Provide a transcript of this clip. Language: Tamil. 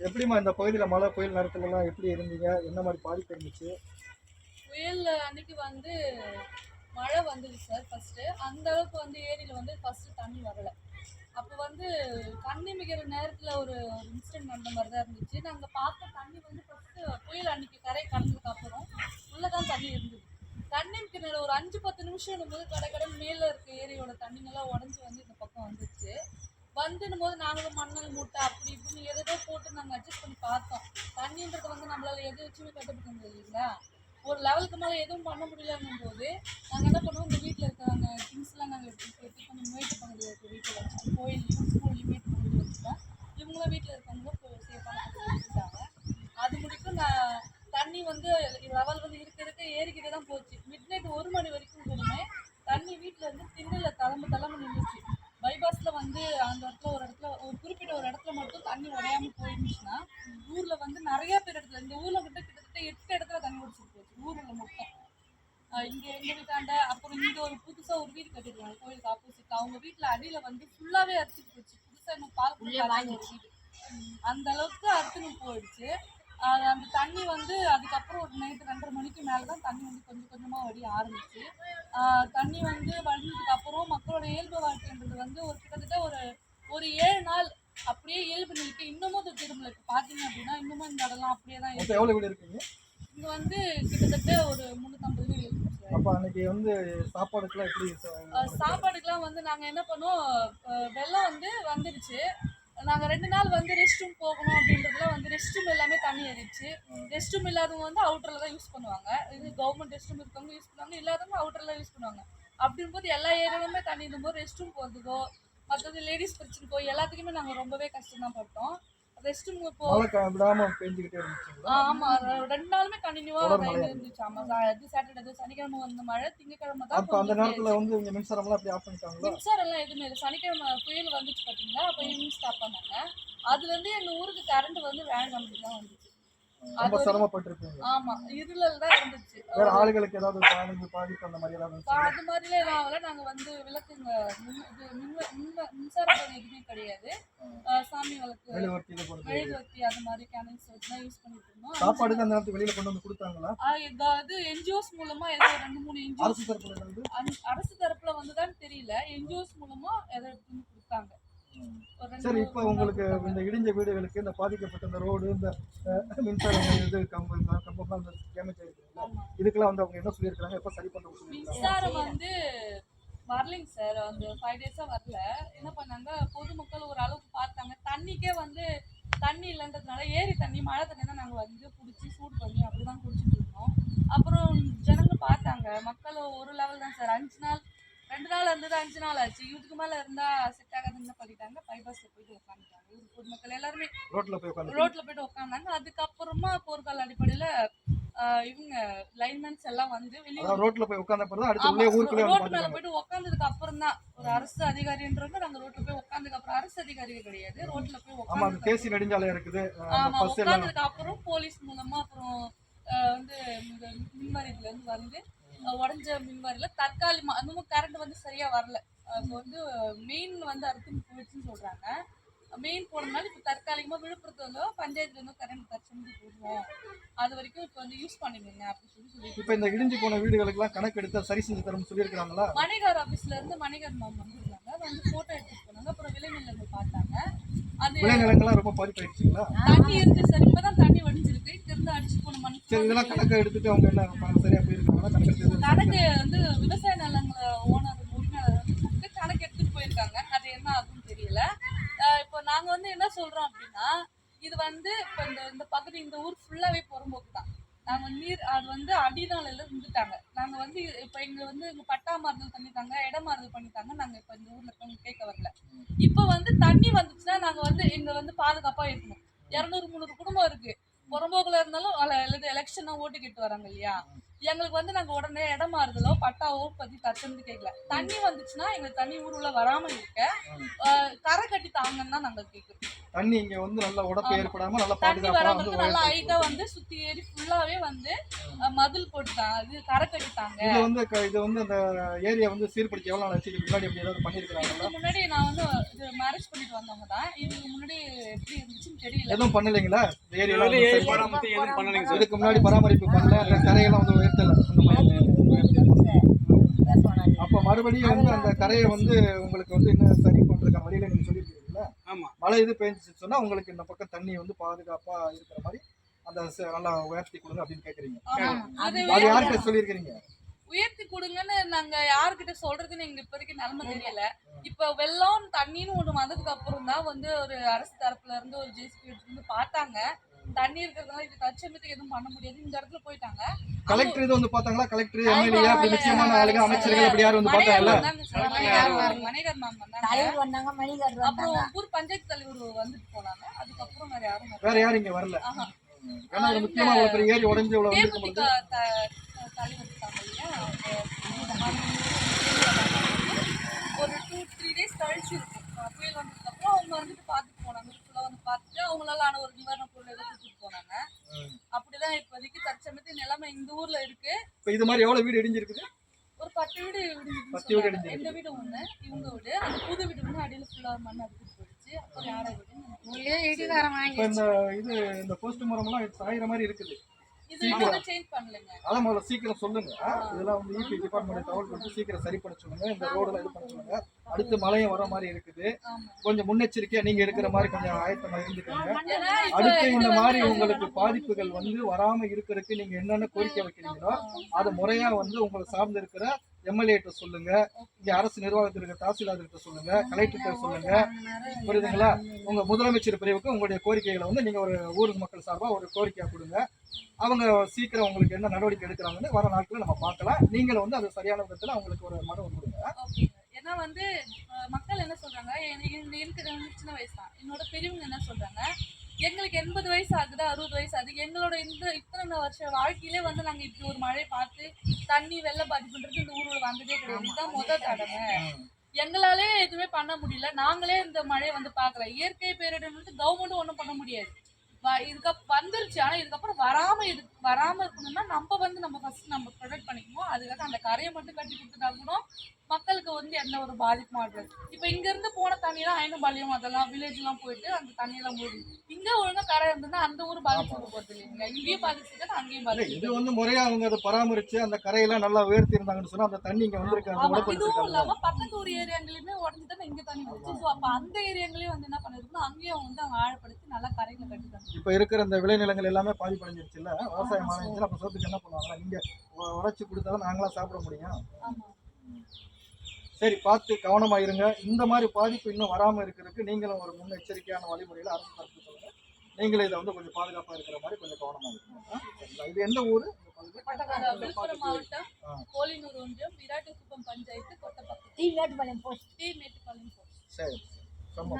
எப்படிம்மா இந்த பகுதியில் மழை புயல் நேரத்துலலாம் எப்படி இருந்தீங்க? என்ன மாதிரி பாதிப்பு இருந்துச்சு? புயல் அன்னைக்கு வந்து மழை வந்தது சார் ஃபஸ்ட்டு அந்த அளவுக்கு வந்து ஏரியில் வந்து ஃபஸ்ட்டு தண்ணி வரலை. அப்போ வந்து தண்ணி மிகிற நேரத்தில் ஒரு இன்சிடென்ட் நடந்த மாதிரி தான் இருந்துச்சு. நாங்கள் பார்த்த தண்ணி வந்து ஃபஸ்ட்டு புயல் அன்னைக்கு கரை கடந்ததுக்கு அப்புறம் உள்ளே தான் தண்ணி இருந்தது. தண்ணி மிக்கிற ஒரு அஞ்சு பத்து நிமிஷம் போது கடை கடை மேலே இருக்க ஏரியோட தண்ணிங்கெல்லாம் உடஞ்சி வந்து இந்த பக்கம் வந்துச்சு வந்துடும் போது நாங்களும் மண்ணல் மூட்டை மட்டும் நாங்கள் அட்ஜஸ்ட் பண்ணி பார்த்தோம். தண்ணின்றது வந்து நம்மளால எது வச்சுமே கட்டுப்படுத்த முடியாது இல்லைங்களா? ஒரு லெவலுக்கு மேலே எதுவும் பண்ண முடியலன்னும் போது நாங்கள் என்ன பண்ணுவோம்? இந்த வீட்டில் இருக்கிறவங்க திங்ஸ்லாம் நாங்கள் எடுத்து எடுத்து கொஞ்சம் முயற்சி பகுதியில் இருக்க வீட்டில் கோயில்லையும் கோயிலையும் ஸ்கூல்லையும் மீட் பகுதியில் வச்சுட்டோம் இவங்களும் வீட்டில் இருக்கவங்களும் சேஃபான பகுதியில் அது முடிக்கும் நான் தண்ணி வந்து லெவல் வந்து இருக்க இருக்க ஏறிக்கிட்டே தான் போச்சு. மிட் நைட் ஒரு மணி வரைக்கும் கூடமே தண்ணி வீட்டில் இருந்து திண்ணில் தளம்பு தளம்பு நின்றுச்சு பைபாஸில் வந்து அந்த இடத்துல ஒரு இடத்துல ஒரு குறிப்பிட்ட ஒரு இடத்துல மட்டும் தண்ணி உடையாம போயிருந்துச்சுன்னா ஊரில் வந்து நிறைய பேர் இடத்துல இந்த ஊரில் மட்டும் கிட்டத்தட்ட எட்டு இடத்துல தண்ணி குடிச்சிட்டு போச்சு ஊரில் மட்டும் இங்க எங்க வீட்டாண்ட அப்புறம் இங்க ஒரு புதுசா ஒரு வீடு கட்டிருக்காங்க கோயிலுக்கு ஆப்போசிட் அவங்க வீட்ல அடியில வந்து ஃபுல்லாவே அரிச்சிட்டு போச்சு. புதுசா இன்னும் பால் வச்சுட்டு. அந்த அளவுக்கு அறுத்துன்னு போயிடுச்சு. அது அந்த தண்ணி வந்து அதுக்கப்புறம் ஒரு நைட்டு ரெண்டரை மணிக்கு மேலே தான் தண்ணி வந்து கொஞ்சம் கொஞ்சமாக வடிய ஆரம்பிச்சு. தண்ணி வந்து வடிஞ்சதுக்கு அப்புறம் மக்களோட இயல்பு வாழ்க்கைன்றது வந்து ஒரு கிட்டத்தட்ட ஒரு ஒரு ஏழு நாள் அப்படியே இயல்பு நிலைக்கு இன்னமும் அது திரும்பல இப்போ பார்த்தீங்க அப்படின்னா இன்னமும் இந்த இடம்லாம் அப்படியே தான் இருக்கு. எவ்வளோ வீடு இருக்கீங்க? இங்கே வந்து கிட்டத்தட்ட ஒரு முந்நூற்றம்பது வீடு இருக்கு. அப்போ அன்னைக்கு வந்து சாப்பாடுக்கெல்லாம் எப்படி அஹ் சாப்பாடுக்கெல்லாம் வந்து நாங்கள் என்ன பண்ணோம் வெள்ளம் வந்து வந்துடுச்சு நாங்கள் ரெண்டு நாள் வந்து ரெஸ்ட் ரூம் போகணும் அப்படின்றதுல வந்து ரெஸ்ட் ரூம் எல்லாமே தண்ணி ஏறிடுச்சு. ரெஸ்ட் ரூம் இல்லாதவங்க வந்து அவுட்டரில் தான் யூஸ் பண்ணுவாங்க. இது கவர்மெண்ட் ரெஸ்ட் ரூம் இருக்கவங்க யூஸ் பண்ணுவாங்க இல்லாதவங்க அவுட்டரில் யூஸ் பண்ணுவாங்க. அப்படிங்கும்போது எல்லா ஏரியாலுமே தண்ணி இருக்கும்போது ரெஸ்ட் ரூம் போகிறதுக்கோ மற்றது லேடிஸ் பிரச்சனைக்கோ எல்லாத்துக்குமே நாங்கள் ரொம்பவே கஷ்டம் தான் பட்டோம் ரெஸ்ட் ரூம் போ ஆமா ரெண்டு நாளுமே கண்டினியூவா இருந்துச்சு. ஆமா இது சாட்டர்டே சனிக்கிழமை வந்த மழை திங்கக்கிழமை தான் அந்த நேரத்தில் வந்து இங்கே மின்சாரம்லாம் அப்படி ஆஃப் பண்ணிட்டாங்களா? மின்சாரம் எல்லாம் எதுவுமே இல்லை. சனிக்கிழமை புயல் வந்துச்சு பாத்தீங்களா? அப்போ ஈவினிங் ஸ்டாப் பண்ணாங்க. அதுல இருந்து எங்க ஊருக்கு கரண்ட் வந்து வேன் நம்பி தான் வந்துச்சு. ரொம்ப சிரமப்பட்டிருப்பீங்க. ஆமா இருளல் தான் இருந்துச்சு. வேற ஆளுகளுக்கு ஏதாவது பாதிப்பு பாதிப்பு அந்த மாதிரி ஏதாவது? அது மாதிரிலாம் ஆகல. நாங்க வந்து விளக்குங்க இது மின்சார எதுவுமே கிடையாது. சாமி விளக்கு மெழுகுவர்த்தி அது மாதிரி கேனல்ஸ் வச்சு தான் யூஸ் பண்ணிட்டு இருந்தோம். சாப்பாடுக்கு அந்த நேரத்துக்கு வெளியில கொண்டு வந்து கொடுத்தாங்களா? ஆஹ் இதாவது என்ஜிஓஸ் மூலமா ஏதோ ரெண்டு மூணு என்ஜிஓ அரசு தரப்புல அரசு தரப்புல வந்துதான் தெரியல. என்ஜிஓஸ் மூலமா எதை எடுத்துன்னு கொடுத்தாங்க. சார் இப்போ உங்களுக்கு இந்த இடிஞ்ச வீடுகளுக்கு இந்த பாதிக்கப்பட்ட இந்த ரோடு இந்த மின்சாரம் இது கம்பு கம்பெல்லாம் இந்த டேமேஜ் ஆயிருக்குங்களா இதுக்கெல்லாம் வந்து அவங்க என்ன சொல்லியிருக்காங்க? எப்போ சரி பண்ண சொல்லியிருக்காங்க. மின்சாரம் வந்து வரலைங்க சார். அந்த ஃபைவ் டேஸாக வரல. என்ன பண்ணாங்க? பொதுமக்கள் ஒரு அளவுக்கு பார்த்தாங்க. தண்ணிக்கே வந்து தண்ணி இல்லைன்றதுனால ஏரி தண்ணி மழை தண்ணி தான் நாங்கள் வந்து பிடிச்சி சூடு பண்ணி அப்படி தான் குடிச்சிட்டு இருக்கோம் அப்புறம் ஜனங்க பார்த்தாங்க. மக்கள் ஒரு லெவல் தான் சார். அஞ்சு நாள் ரெண்டு நாள் இருந்தது அஞ்சு நாள் ஆச்சு. இதுக்கு மேலே இருந்தால் செட் ஆகாதுன்னு பண்ணிட்டாங்க பைபாஸில் போயிட்டு உட்காந்துட்டாங்க. ஊர் பொதுமக்கள் எல்லாருமே ரோட்ல போய் ரோட்ல போயிட்டு உட்காந்தாங்க. அதுக்கப்புறமா போர்க்கால அடிப்படையில இவங்க லைன்மேன்ஸ் எல்லாம் வந்து வெளியே ரோட்ல போய் உட்காந்த பிறகு அடுத்து ஆமா, உள்ளே ஊருக்குள்ளே ரோட்டு மேல போயிட்டு உட்காந்ததுக்கு அப்புறம் தான் ஒரு அரசு அதிகாரின்றவங்க நாங்க ரோட்ல போய் உட்காந்ததுக்கு அப்புறம் அரசு அதிகாரிகள் கிடையாது. ரோட்ல போய் ஆமா அது உட்காந்து தேசிய நெடுஞ்சாலை இருக்குது. ஆமா உட்காந்ததுக்கு அப்புறம் போலீஸ் மூலமா அப்புறம் வந்து இந்த மின்வாரியத்துல இருந்து வந்து உடைஞ்ச மின்வாரியில தற்காலிகமா இன்னமும் கரண்ட் வந்து சரியா வரல. இப்போ வந்து மெயின் வந்து அறுத்து போயிடுச்சுன்னு சொல்றாங்க. மெயின் போனதுனால இப்போ தற்காலிகமா விழுப்புரத்துல வந்து பஞ்சாயத்துல இருந்து கரண்ட் தச்சுட்டு போடுவோம் அது வரைக்கும் இப்போ வந்து யூஸ் பண்ணிக்கோங்க அப்படின்னு சொல்லி சொல்லி இப்போ இந்த இடிஞ்சு போன வீடுகளுக்கெல்லாம் கணக்கு எடுத்து சரி செஞ்சு தரணும்னு சொல்லியிருக்காங்களா மணிகார் ஆபீஸ்ல இருந்து மணிகார் மேம் வந்திருந்தாங்க. வந்து போட்டோ எடுத்துட்டு போனாங்க. அப்புறம் விளைநிலங்கள் பார்த்தாங்க. விளைநிலங்கள்லாம் ரொம்ப பாதிப்பாயிடுச்சுங்களா? தண்ணி இருந்து சார். இப்பதான் தண்ணி வடிஞ்சிருக்கு. இங்க இருந்து அடிச்சு போன மணி சரி இதெல்லாம் கணக்கு எடுத்துட்டு அவங்க என்ன பணம் சரியா போயிருக்காங்களா? கணக்கு வந்து விவசாய நிலங்களை ஓனர் உரிமையாளர் வந்து கணக்கு எடுத்துட்டு போயிருக்காங்க. அது என்ன ஆகும்னு தெரியல. இப்போ நாங்க வந்து என்ன சொல்றோம் அப்படின்னா இது வந்து இப்போ இந்த இந்த பகுதி இந்த ஊர் ஃபுல்லாவே புறம்போக்கு தான் நாங்க நீர் அது வந்து அடிநாளில் இருந்துட்டாங்க. நாங்க வந்து இப்போ எங்க வந்து இங்க பட்டா மாறுதல் பண்ணிட்டாங்க இடம் மாறுதல் பண்ணிட்டாங்க நாங்க இப்போ இந்த ஊர்ல இருக்கவங்க கேட்க வரல. இப்போ வந்து தண்ணி வந்துச்சுன்னா நாங்க வந்து இங்க வந்து பாதுகாப்பா இருக்கணும். இரநூறு முந்நூறு குடும்பம் இருக்கு. புறம்போக்குல இருந்தாலும் அல்ல- அல்லது ஓட்டு கேட்டு வராங்க இல்லையா? எங்களுக்கு வந்து நாங்க உடனே இடம் மாறுதலோ பட்டாவோ பத்தி தச்சுன்னு கேட்கல தண்ணி வந்துச்சுன்னா எங்களுக்கு தண்ணி ஊருல வராம இருக்க கரை கட்டி தாங்கன்னு தான் நாங்க கேக்குறோம். தண்ணி இங்க வந்து நல்லா உடப்பு. ஏற்படாம நல்லா தண்ணி வராமலுக்கு நல்லா ஹைட்டா வந்து சுத்தி ஏறி ஃபுல்லாவே வந்து மதில் போட்டுட்டாங்க இது கரை கட்டிட்டாங்க. இது வந்து க- இது வந்து அந்த ஏரியா வந்து சீர்படுத்தி எவ்வளவு நாள் ஆச்சு முன்னாடி எப்படி ஏதாவது பண்ணிருக்காங்களா இதுக்கு முன்னாடி நான் வந்து இது மேரேஜ் பண்ணிட்டு வந்தவங்க தான். இதுக்கு முன்னாடி எப்படி இருந்துச்சுன்னு தெரியல. எதுவும் பண்ணலைங்களா? பராமரித்து எதுவும் பண்ணலைங்க இதுக்கு முன்னாடி பராமரிப்பு பண்ணல அந்த கரையெல்லாம் வந்து மாதிரி. அப்ப மறுபடியும் வந்து அந்த கரையை வந்து உங்களுக்கு வந்து இன்னும் சரி பண்றதுக்கான வழியில நீங்க சொல்லியிருக்கீங்களா ஆமா. மழை இது பெஞ்சிச்சு சொன்னா உங்களுக்கு இந்த பக்கம் தண்ணி வந்து பாதுகாப்பா இருக்கிற மாதிரி அந்த நல்லா உயர்த்தி கொடுங்க அப்படின்னு கேக்குறீங்க. ஆமா. அது அது யார்கிட்ட சொல்லியிருக்கிறீங்க உயர்த்தி கொடுங்கன்னு நாங்க யாருக்கிட்ட சொல்றதுன்னு எங்க இப்போதைக்கு நிலைமை தெரியல. இப்ப வெள்ளம் தண்ணின்னு ஒண்ணு வந்ததுக்கு அப்புறம் தான் வந்து ஒரு அரசு தரப்புல இருந்து ஒரு ஜேசிபி எடுத்து வந்து பார்த்தாங்க. தண்ணி இருக்கிறதுனால இது தச்சமத்துக்கு எதுவும் பண்ண முடியாது. இந்த இடத்துல போயிட்டாங்க. கலெக்டர் இது வந்து பார்த்தாங்களா கலெக்டர் எம்எல்ஏ அப்படி முக்கியமான ஆளுங்க அமைச்சர்கள் அப்படி யாரும் வந்து பார்த்தாங்கல்ல மணிகர் மேம் வந்தாங்க. மணிகார் வந்தாங்க. அப்புறம் ஊர் பஞ்சாயத்து தலைவர் வந்துட்டு போனாங்க. அதுக்கப்புறம் வேற யாரும். வேற யாரும் இங்க வரல? ஆஹா. ஏன்னா ஒரு முக்கியமா பெரிய ஏரி உடஞ்சு இவ்வளவு வந்து தலைவர் இருக்காங்க இல்லையா அவங்க ஒரு டூ த்ரீ டேஸ் கழிச்சு இருக்கும் அஹ் புயல் வந்ததுக்கு அப்புறம் அவங்க வந்துட்டு பார்த்துட்டு போனாங்க ஃபுல்லாக வந்து பார்த்துட்டு அவங்களால ஆன ஒரு நிவாரண பொருள் ஏதோ கொடுத்துட்டு போனாங்க ம். அப்படிதான் இப்போதைக்கு தற்சமயத்து நிலைமை இந்த ஊர்ல இருக்கு இப்ப இது மாதிரி எவ்வளவு வீடு இடிஞ்சிருக்குது? ஒரு பத்து வீடு இடிஞ்சிருக்குன்னு பத்து வீடு. இடிஞ்சிருக்கு. எங்க வீடு ஒண்ணு இவங்க வீடு. அந்த புது வீடு ஒண்ணு அடியில ஃபுல்லா மண் அடிச்சு போயிடுச்சு. அப்புறம் யாரா வீடு இடிகாரம் இப்ப இந்த இது இந்த போஸ்ட் மரம் எல்லாம் சாயிற மாதிரி இருக்குது. பண்ணலைங்க. அதான் முதல்ல சீக்கிரம் சொல்லுங்க. இதெல்லாம் வந்து இபி டிபார்ட்மெண்ட் தகவல் கொடுத்து சீக்கிரம் சரி பண்ண சொல்லுங்க. இந்த ரோடுல இது பண்ண சொல்லுங்க. அடுத்து மழையும் வர மாதிரி இருக்குது. கொஞ்சம் முன்னெச்சரிக்கையா நீங்க இருக்கிற மாதிரி கொஞ்சம் ஆயத்தமா இருந்துக்கோங்க. அடுத்து இந்த மாதிரி உங்களுக்கு பாதிப்புகள் வந்து வராம இருக்கிறதுக்கு நீங்க என்னென்ன கோரிக்கை வைக்கிறீங்களோ அதை முறையா வந்து உங்களை சார்ந்து இருக்கிற எம்எல்ஏ கிட்ட சொல்லுங்க இங்க அரசு நிர்வாகத்தில் இருக்கிற தாசில்தார் சொல்லுங்க கலெக்டர்கிட்ட சொல்லுங்க. புரியுதுங்களா? உங்க முதலமைச்சர் பிரிவுக்கு உங்களுடைய கோரிக்கைகளை வந்து நீங்க ஒரு ஊர் மக்கள் சார்பாக ஒரு கோரிக்கையா கொடுங்க. அவங்க சீக்கிரம் உங்களுக்கு என்ன நடவடிக்கை எடுக்கிறாங்கன்னு வர நாட்களில் நம்ம பார்க்கலாம். நீங்களும் வந்து அது சரியான விதத்தில் அவங்களுக்கு ஒரு மனு கொடுங்க. ஏன்னா வந்து மக்கள் என்ன சொல்றாங்க? எனக்கு இருக்கிற சின்ன வயசு தான். என்னோட பெரியவங்க என்ன சொல்றாங்க? எங்களுக்கு எண்பது வயசு ஆகுது அறுபது வயசு ஆகுது. எங்களோட இந்த இத்தனை வருஷ வாழ்க்கையிலே வந்து நாங்க இப்படி ஒரு மழை பார்த்து தண்ணி வெள்ள பாதிப்புன்றது இந்த ஊரோட வந்ததே கிடையாது. இதுதான் முதல் தடவை. எங்களாலே எதுவுமே பண்ண முடியல. நாங்களே இந்த மழையை வந்து பார்க்கல. இயற்கை பேரிடர் வந்து கவர்மெண்ட்டும் ஒன்றும் பண்ண முடியாது. இதுக்கு வந்துருச்சு. ஆனா இதுக்கப்புறம் வராம இரு வராம இருக்கணும்னா நம்ம வந்து நம்ம ஃபர்ஸ்ட் நம்ம ப்ரொடெக்ட் பண்ணிக்கணும். அதுக்காக அந்த கரையை மட்டும் கட்டி கொடுத்துட்டா கூட மக்களுக்கு வந்து எந்த ஒரு பாதிப்பும் ஆகாது. இப்போ இங்க இருந்து போன தண்ணியெல்லாம் ஐநம்பாளையம் அதெல்லாம் வில்லேஜ் எல்லாம் போயிட்டு அந்த தண்ணியெல்லாம் மூடி இங்க ஒழுங்கா கரை இருந்ததுன்னா அந்த ஊர் பாதிச்சிருக்க போறது இல்லைங்க. இங்கேயும் பாதிச்சிருக்காது அங்கேயும் பாதிச்சிருக்காது இது வந்து முறையா அவங்க அதை பராமரிச்சு அந்த கரையெல்லாம் நல்லா உயர்த்தி இருந்தாங்கன்னு சொன்னா அந்த தண்ணி இங்க வந்திருக்கு அந்த ஆமா இதுவும் உடப்படுத்திருக்காங்க இல்லாம பக்கத்து ஊர் ஏரியாங்களுமே உடஞ்சு தானே இங்க தண்ணி வந்துச்சு ஸோ அப்ப அந்த ஏரியாங்களையும் வந்து என்ன பண்ணிருக்கணும் அங்கேயும் வந்து அவங்க ஆழப்படுத்தி நல்லா கரையில கட்டிட்டாங்க. இப்ப இருக்கிற இந்த விளைநிலங்கள் எல்லாமே பாதிப்படைஞ்சிருச்சு இல்ல விவசாயம் ஆரம்பிச்சு அப்ப சோத்துக்கு என்ன பண்ணுவாங்க? நீங்க உ- உடைச்சு கொடுத்தாதான் நாங்களா சாப்பிட முடியும். ஆமா. சரி பார்த்து கவனமா இருங்க இந்த மாதிரி பாதிப்பு இன்னும் வராம இருக்கிறதுக்கு நீங்களும் ஒரு முன்னெச்சரிக்கையான வழிமுறையில அரசு தரப்பு சொல்லுங்க. நீங்களும் இதை வந்து கொஞ்சம் பாதுகாப்பா இருக்கிற மாதிரி கொஞ்சம் கவனமா இருக்கணும்? இது எந்த ஊரு. கோலினூர் ஒன்றியம் Virattukuppam panchayat Kottapakkam T Vettupalayam post. T Mettupalayam post. சரி ரொம்ப